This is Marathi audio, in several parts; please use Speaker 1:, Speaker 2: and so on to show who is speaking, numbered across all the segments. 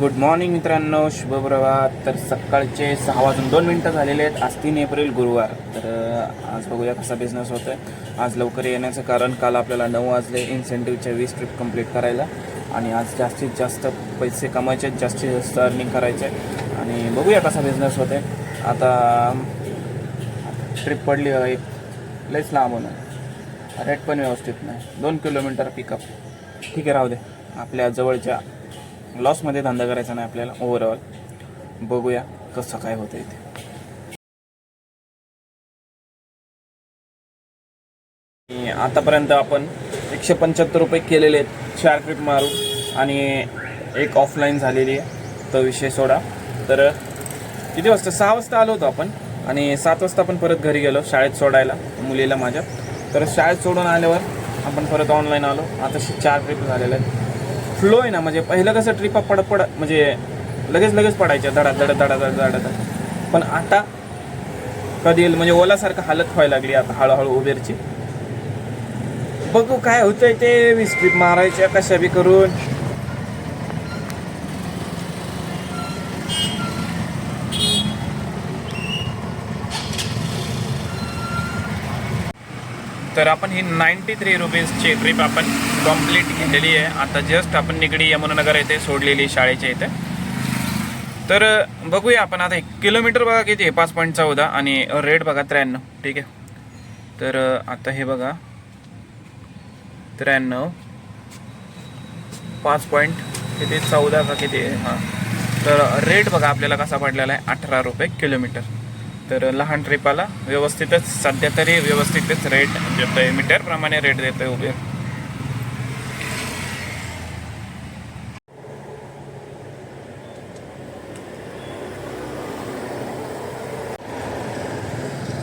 Speaker 1: गुड मॉर्निंग मित्रांनो. शुभप्रभात तर सकाळचे सहा वाजून दोन मिनटं झालेले आहेत. आज तीन एप्रिल गुरुवार. तर आज बघूया कसा बिझनेस होतोय. आज लवकर येण्याचं कारण काल आपल्याला नऊ वाजले इन्सेंटिव्हच्या वीस ट्रिप कंप्लीट करायला. आणि आज जास्तीत जास्त पैसे कमायचे आहेत, जास्तीत जास्त अर्निंग करायचे आहे. आणि बघूया कसा बिझनेस होते आता ट्रिप पडली एक. लईच लांब होणार. रेट पण व्यवस्थित नाही. दोन किलोमीटर पिकअप ठीक आहे राहू दे. आपल्या जवळच्या लॉसमध्ये धंदा करायचा नाही आपल्याला. ओव्हरऑल बघूया कसं काय होतं इथे आतापर्यंत आपण एकशे पंच्याहत्तर रुपये केलेले आहेत चार ट्रिप मारू आणि एक ऑफलाईन झालेली आहे. तो विषय सोडा. तर किती वाजता? सहा वाजता आलो होतो आपण. आणि सात वाजता आपण परत घरी गेलो शाळेत सोडायला मुलीला माझ्या. तर शाळेत सोडून आल्यावर आपण परत ऑनलाईन आलो. आता चार ट्रिप झालेल्या आहेत. फ्लो आहे ना म्हणजे पहिलं कसं ट्रिपा पड पड म्हणजे लगेच लगेच पडायच्या धडा धडा धडा धडा धड पण आता कधी येईल म्हणजे ओलासारखं हालत व्हायला लागली आता हळूहळू उबेरची. बघू काय होतंय ते वीस ट्रीप मारायच्या कशा बी करून. तर आपण ही नाईन्टी थ्री रुपीजची ट्रिप आपण कंप्लीट केलेली आहे. आता जस्ट आपण निगडी यमुनानगर येथे सोडलेली शाळेच्या इथे. तर बघूया आपण आता एक किलोमीटर बघा किती आहे. पाच पॉईंट चौदा आणि रेट बघा त्र्याण्णव. ठीक आहे? तर आता हे बघा. त्र्याण्णव. पाच पॉईंट किती? चौदा का किती आहे? हां. तर रेट बघा आपल्याला कसा पडलेला आहे. अठरा रुपये किलोमीटर. तर लहान ट्रिपाला व्यवस्थितच सध्या तरी व्यवस्थितच रेट देतो आहे मीटरप्रमाणे रेट देतो आहे उबेर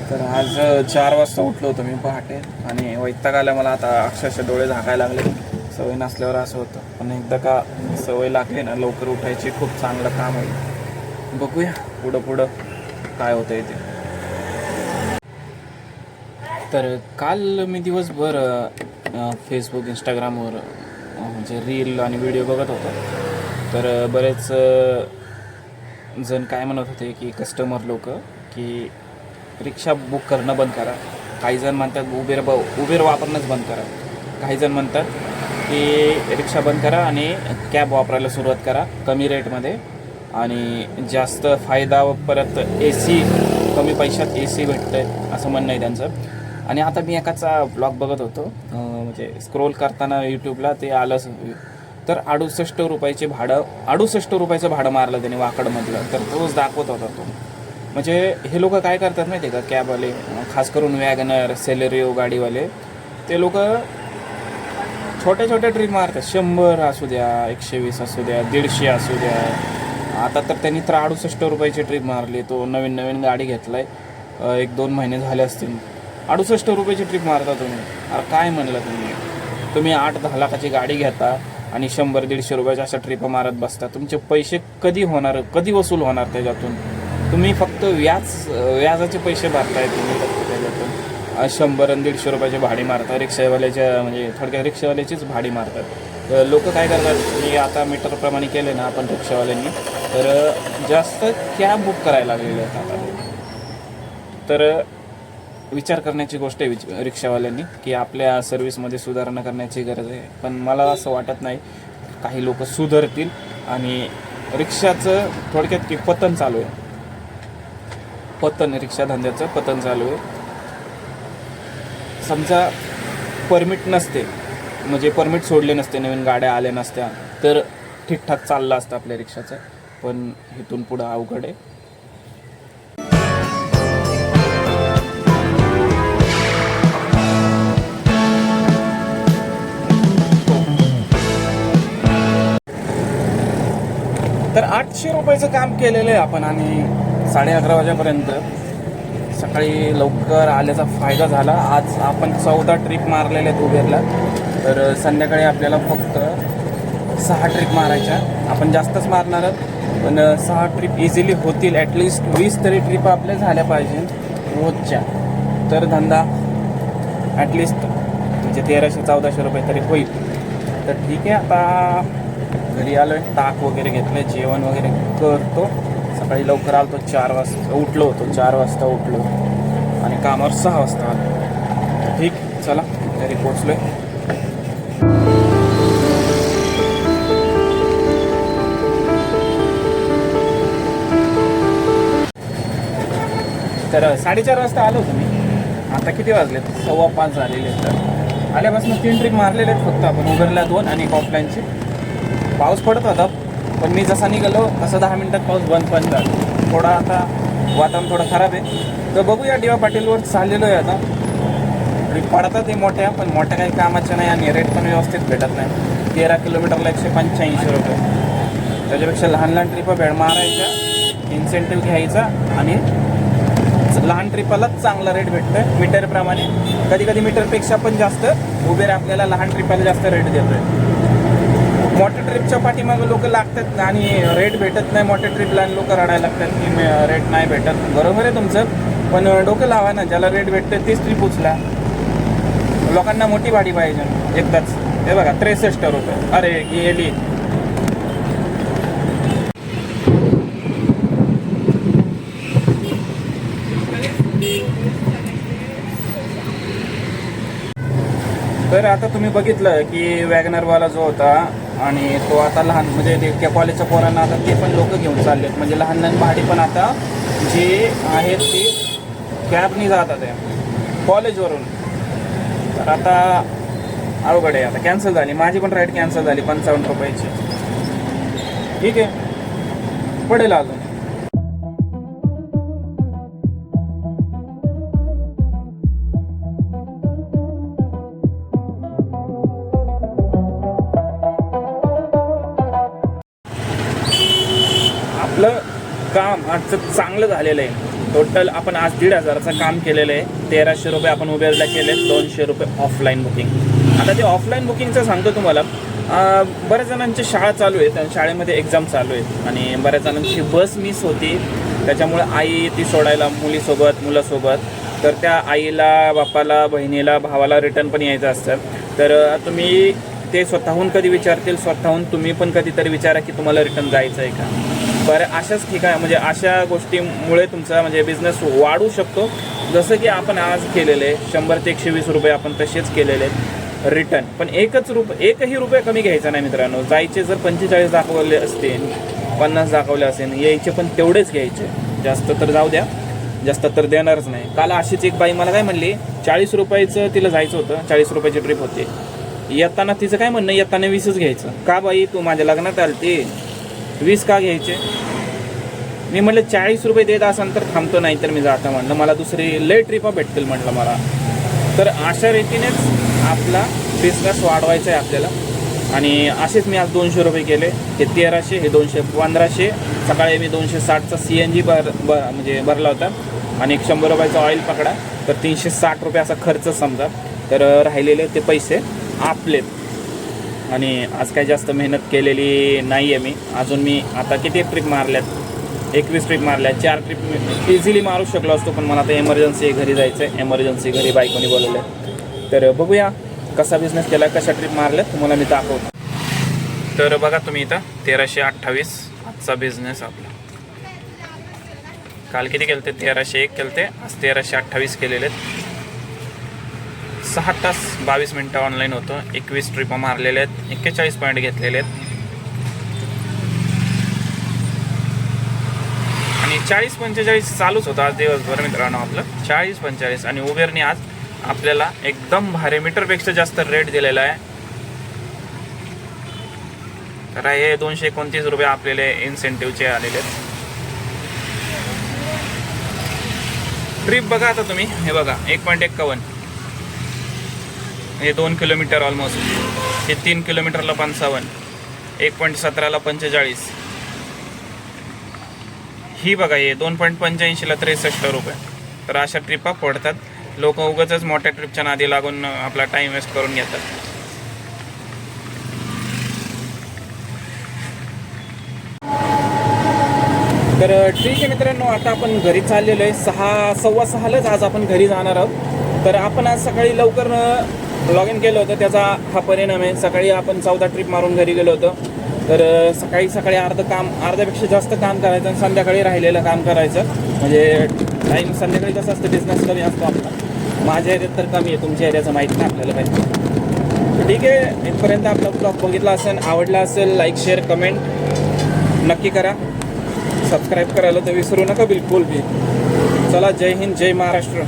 Speaker 1: तर आज चार वाजता उठलो होतो मी पहाटे आणि वैताग आल्या मला. आता अक्षरशः डोळे झाकायला लागले. सवय नसल्यावर असं होतं. पण एकदा का सवय लागली ना लवकर उठायची खूप चांगलं काम होईल. बघूया पुढं पुढं. काय होतं ते तर काल मी दिवसभर फेसबुक इंस्टाग्रामवर म्हणजे रील आणि व्हिडिओ बघत होतो. तर बरेच जण काय म्हणत होते की कस्टमर लोक की रिक्षा बुक करणं बंद करा. काही जण म्हणतात उबेर ब उबेर वापरणंच बंद करा. काही जण म्हणतात की रिक्षा बंद करा आणि कॅब वापरायला सुरुवात करा कमी रेटमध्ये आणि जास्त फायदा व परत ए सी कमी पैशात ए सी भेटतं आहे असं म्हणणं आहे त्यांचं. आणि आता मी एकाचा ब्लॉग बघत होतो. म्हणजे स्क्रोल करताना यूट्यूबला ते आलंच तर अडुसष्ट रुपयाचे भाडं अडुसष्ट रुपयाचं भाडं मारलं त्याने वाकडमधलं. तर तोच दाखवत होता तो. म्हणजे हे लोक काय करतात माहिती आहे का कॅबवाले खास करून वॅगनर सेलेरिओ गाडीवाले ते लोक छोट्या छोट्या ट्रीप मारतात. शंभर असू द्या एकशे वीस असू द्या दीडशे असू द्या. आता तर त्यांनी तर अडुसष्ट रुपयाची ट्रिप मारली. तो नवीन नवीन गाडी घेतलाय. आहे एक दोन महिने झाले असतील. अडुसष्ट रुपयाची ट्रिप मारता तुम्ही. अरे काय म्हणलं तुम्ही? तुम्ही आठ दहा लाखाची गाडी घेता आणि शंभर दीडशे रुपयाच्या अशा ट्रिप मारत बसता. तुमचे पैसे कधी होणार कधी वसूल होणार त्याच्यातून? तुम्ही फक्त व्याज व्याजाचे पैसे भरताय तुम्ही फक्त त्याच्यातून. शंभर आणि दीडशे रुपयाचे भाडी मारता. रिक्षावाल्याच्या म्हणजे थोडक्यात रिक्षावाल्याचीच भाडी मारतात. लोक काय करतात की आता मीटरप्रमाणे केले ना आपण रिक्षावाल्यांनी तर जास्त कॅब बुक करायला लागलेले आहेत आता. तर विचार करण्याची गोष्ट आहे विच रिक्षावाल्यांनी की आपल्या सर्व्हिसमध्ये सुधारणा करण्याची गरज आहे. पण मला असं वाटत नाही काही लोक सुधारतील आणि रिक्षाचं थोडक्यात की पतन चालू आहे. पतन रिक्षा धंद्याचं पतन चालू आहे. समजा परमिट नसते म्हणजे परमिट सोडले नसते नवीन गाड्या आल्या नसत्या तर ठीकठाक चाललं असतं आपल्या रिक्षाचं. पण इथून पुढं अवघड आहे. तर आठशे रुपयाचं काम केलेलं आहे आपण आणि साडे अकरा वाजेपर्यंत. सकाळी लवकर आल्याचा फायदा झाला. आज आपण चौदा ट्रिप मारलेल्या आहेत उबेरला. तर संध्याकाळी आपल्याला फक्त सहा ट्रिप मारायच्या. आपण जास्तच मारणार आहोत पण सहा ट्रिप इझिली होतील ॲटलिस्ट वीस तरी ट्रिप आपल्या झाल्या पाहिजे रोजच्या. तर धंदा ॲटलिस्ट म्हणजे तेराशे चौदाशे रुपये तरी होईल. तर ठीक आहे आता घरी आहे ताक वगैरे घेतलं जेवण वगैरे करतो. सकाळी लवकर आलो तो चार वाजता उठलो होतो चार वाजता उठलो. आणि कामावर सहा वाजता आलो. ठीक चला घरी आहे तर साडेचार वाजता आलो तुम्ही आता किती वाजले? सव्वा पाच झालेले आहेत. तर आल्यापासून तीन ट्रिप मारलेले आहेत फक्त आपण उबरला दोन आणि एक ऑफलाईनचे पाऊस पडत होता पण मी जसा निघालो तसं दहा मिनिटात पाऊस बंद पण झाला. थोडा आता वातावरण थोडं खराब आहे. तर बघूया डी वाय पाटीलवर चाललेलो आहे आता. पडतात ते मोठ्या पण मोठ्या काही कामाच्या नाही आणि रेट पण व्यवस्थित भेटत नाही. तेरा किलोमीटरला एकशे पंच्याऐंशी रुपये. त्याच्यापेक्षा लहान लहान ट्रिप भेड मारायच्या इन्सेंटिव्ह घ्यायचा आणि लहान ट्रिपाला चांगला रेट भेटतोय. मीटरप्रमाणे कधी कधी मीटरपेक्षा पण जास्त उबेर आपल्याला लहान ट्रिपाला जास्त रेट देतोय. मोठ्या ट्रिपच्या पाठीमागं लोक लागतात आणि रेट भेटत नाही मोठ्या ट्रिपला आणि लोक रडायला लागतात की रेट नाही भेटत. बरोबर आहे तुमचं. पण डोकं लावा ना ज्याला रेट भेटतं तीच ट्रिप उचला. लोकांना मोठी भाडी पाहिजे. एकदाच. हे बघा त्रेसष्ट रुपये. अरे गेली तर आता तुम्ही बघितलं की वॅगनरवाला जो होता आणि तो आता लहान म्हणजे त्या कॉलेजच्या पोरांना आता ते पण लोक घेऊन चाललेत. म्हणजे लहान लहान भाडी पण आता जे आहेत ती कॅबनी जातात आहे. कॉलेजवरून तर आता अवघड आहे आता कॅन्सल झाली. माझी पण राईड कॅन्सल झाली पंचावन्न रुपयाची. ठीक आहे. पडेल अजून. आजचं चांगलं झालेलं आहे. टोटल आपण आज दीड हजाराचं काम केलेलं आहे. तेराशे रुपये आपण उबेरला केले दोनशे रुपये ऑफलाईन बुकिंग आता ते ऑफलाईन बुकिंगचं सांगतो तुम्हाला. बऱ्याच जणांची शाळा चालू आहेत आणि शाळेमध्ये एक्झाम चालू आहेत. आणि बऱ्याच जणांची बस मिस होती. त्याच्यामुळे आई ती सोडायला मुलीसोबत मुलासोबत. तर त्या आईला बापाला बहिणीला भावाला रिटर्न पण यायचं असतं. तर तुम्ही ते स्वतःहून कधी विचारतील? स्वतःहून तुम्ही पण कधीतरी विचारा की तुम्हाला रिटर्न जायचं आहे का? बरं अशाच ठिकाण म्हणजे अशा गोष्टीमुळे तुमचा म्हणजे बिझनेस वाढू शकतो. जसं की आपण आज केलेले शंभर ते एकशे वीस रुपये आपण तसेच केलेले रिटर्न पण एकच रुपये एकही रुपये कमी घ्यायचा नाही मित्रांनो. जायचे जर पंचेचाळीस दाखवले असतील पन्नास दाखवले असेल यायचे पण तेवढेच घ्यायचे. जास्त तर जाऊ द्या. जास्त तर देणारच नाही. काल अशीच एक बाई मला काय म्हणली चाळीस रुपयाचं तिला जायचं होतं चाळीस रुपयाची ट्रिप होती. येताना तिचं काय म्हणणं येताना वीसच घ्यायचं. का बाई तू माझ्या लग्नात आलती? वीस का घ्यायचे? मी म्हटलं चाळीस रुपये देत असाल तर थांबतो नाही तर मी जाता. म्हणलं मला दुसरी लय ट्रिपा भेटतील म्हटलं मला. तर अशा रीतीनेच आपला बिझनेस वाढवायचा आहे आपल्याला. आणि असेच मी आज दोनशे रुपये केले. हे तेराशे हे दोनशे पंधराशे. सकाळी मी दोनशे साठचा सी एन जी भर ब म्हणजे भरला होता. आणि एक शंभर रुपयाचा ऑइल पकडा. तर तीनशे साठ रुपये असा खर्च समजा. तर राहिलेले ते पैसे आपलेत आणि आज काही जास्त मेहनत केलेली नाही आहे मी. अजून मी आता किती ट्रिप मारल्यात? एकवीस ट्रिप मारल्या चार ट्रिप मी इझिली मारू शकलो असतो पण मला आता एमर्जन्सी घरी जायचं आहे एमर्जन्सी घरी बायकोनी बोलवलं आहे तर बघूया कसा बिझनेस केला कशा ट्रिप मारल्यात तुम्हाला मी दाखवतो. तर बघा तुम्ही इथं तेराशे अठ्ठावीस आजचा बिझनेस आपला. काल किती केलं ते तेराशे एक केलं ते आज तेराशे अठ्ठावीस केलेले आहेत सहा तास बावीस मिनटं ऑनलाईन होतं. एकवीस ट्रिपा मारलेल्या आहेत. एक्केचाळीस पॉईंट घेतलेले आहेत. आणि चाळीस पंचेचाळीस चालूच होतं आज दिवसभर मित्रांनो आपलं. चाळीस पंचेचाळीस आणि उबेरने आज आपल्याला एकदम भारी मीटरपेक्षा जास्त रेट दिलेला आहे. तर हे दोनशे एकोणतीस रुपये आपल्याला इन्सेंटिव्हचे आलेले आहेत. ट्रिप बघा आता तुम्ही. हे बघा एक पॉईंट एक्कावन्न हे दोन किलोमीटर ऑलमोस्ट हे तीन किलोमीटरला पंचावन्न. एक पॉईंट सतराला पंचेचाळीस. ही बघा हे दोन पॉईंट पंच्याऐंशीला त्रेसष्ट रुपये. तर अशा ट्रिपा पडतात. लोक उगाच मोठ्या ट्रिपच्या नादी लागून आपला टाईम वेस्ट करून घेतात. तर ठीक आहे मित्रांनो आता आपण घरी चाललेलो आहे. सहा सव्वा सहालाच आज आपण घरी जाणार आहोत. तर आपण आज सकाळी लवकर लॉग इन केलं होतं त्याचा हा परिणाम आहे. सकाळी आपण चौदा ट्रिप मारून घरी गेलो होतो. तर सकाळी सकाळी अर्धं काम अर्ध्यापेक्षा जास्त काम करायचं आणि संध्याकाळी राहिलेलं काम करायचं. म्हणजे टाईम संध्याकाळी कसं असतं बिझनेस कमी असतो आपला. माझ्या एरियात तर कमी आहे तुमच्या एरियाचं माहीत नाही आपल्याला काही. ठीक आहे इथपर्यंत आपला ब्लॉग बघितला असेल आवडला असेल लाईक शेअर कमेंट नक्की करा. सबस्क्राईब करायला तर विसरू नका बिलकुल बी. चला जय हिंद जय महाराष्ट्र.